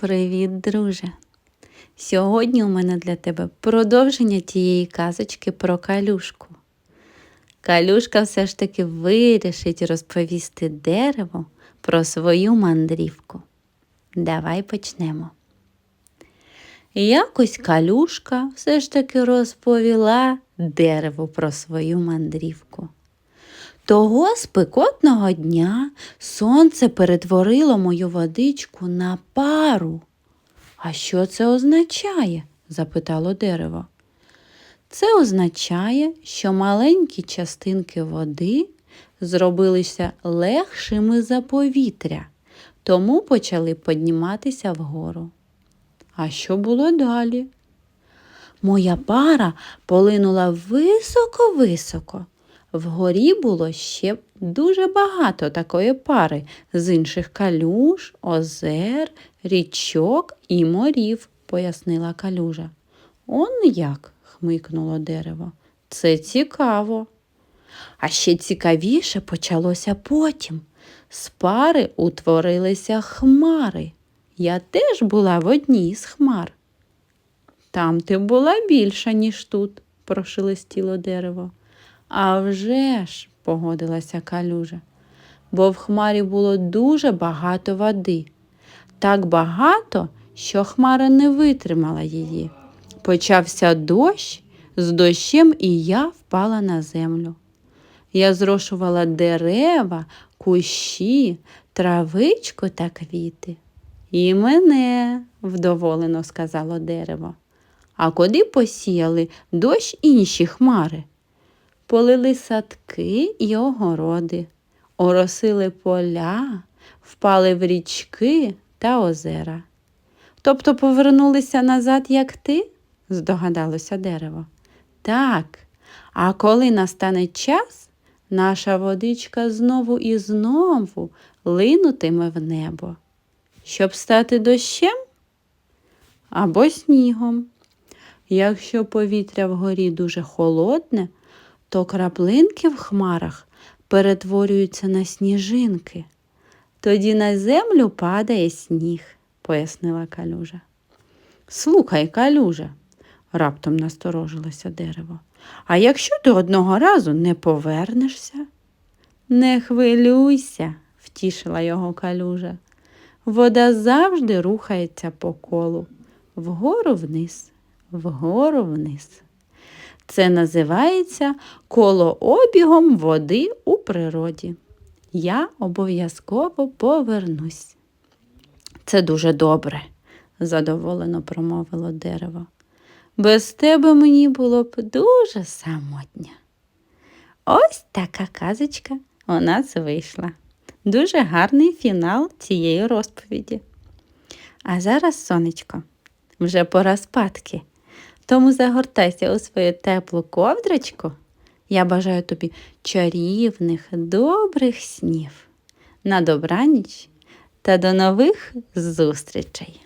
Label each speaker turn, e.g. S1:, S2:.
S1: Привіт, друже! Сьогодні у мене для тебе продовження тієї казочки про калюшку. Калюшка все ж таки вирішить розповісти дереву про свою мандрівку. Давай почнемо. Якось калюшка все ж таки розповіла дереву про свою мандрівку. Того спекотного дня сонце перетворило мою водичку на пару. А що це означає? запитало дерево. Це означає, що маленькі частинки води зробилися легшими за повітря, тому почали підніматися вгору. А що було далі? Моя пара полинула високо-високо. Вгорі було ще дуже багато такої пари з інших калюж, озер, річок і морів, пояснила калюжа. Он як? хмикнуло дерево. Це цікаво. А ще цікавіше почалося потім. З пари утворилися хмари. Я теж була в одній з хмар. Там ти була більша, ніж тут, прошелестіло дерево. «А вже ж», – погодилася калюжа, бо в хмарі було дуже багато води. Так багато, що хмара не витримала її. Почався дощ, з дощем і я впала на землю. Я зрошувала дерева, кущі, травичку та квіти. І мене, вдоволено сказало дерево. А куди посіяли дощ інші хмари? Полили садки і огороди, оросили поля, впали в річки та озера. Тобто повернулися назад, як ти? здогадалося дерево. Так, а коли настане час, наша водичка знову і знову линутиме в небо, щоб стати дощем або снігом. Якщо повітря вгорі дуже холодне, то краплинки в хмарах перетворюються на сніжинки. Тоді на землю падає сніг, пояснила калюжа. Слухай, калюжа, раптом насторожилося дерево. А якщо ти одного разу не повернешся? Не хвилюйся, втішила його калюжа. Вода завжди рухається по колу, вгору вниз, вгору вниз. Це називається колообігом води у природі. Я обов'язково повернусь. Це дуже добре, задоволено промовило дерево. Без тебе мені було б дуже самотньо. Ось така казочка у нас вийшла. Дуже гарний фінал цієї розповіді. А зараз, сонечко, вже пора спадки. Тому загортайся у свою теплу ковдрочку. Я бажаю тобі чарівних, добрих снів. На добраніч та до нових зустрічей!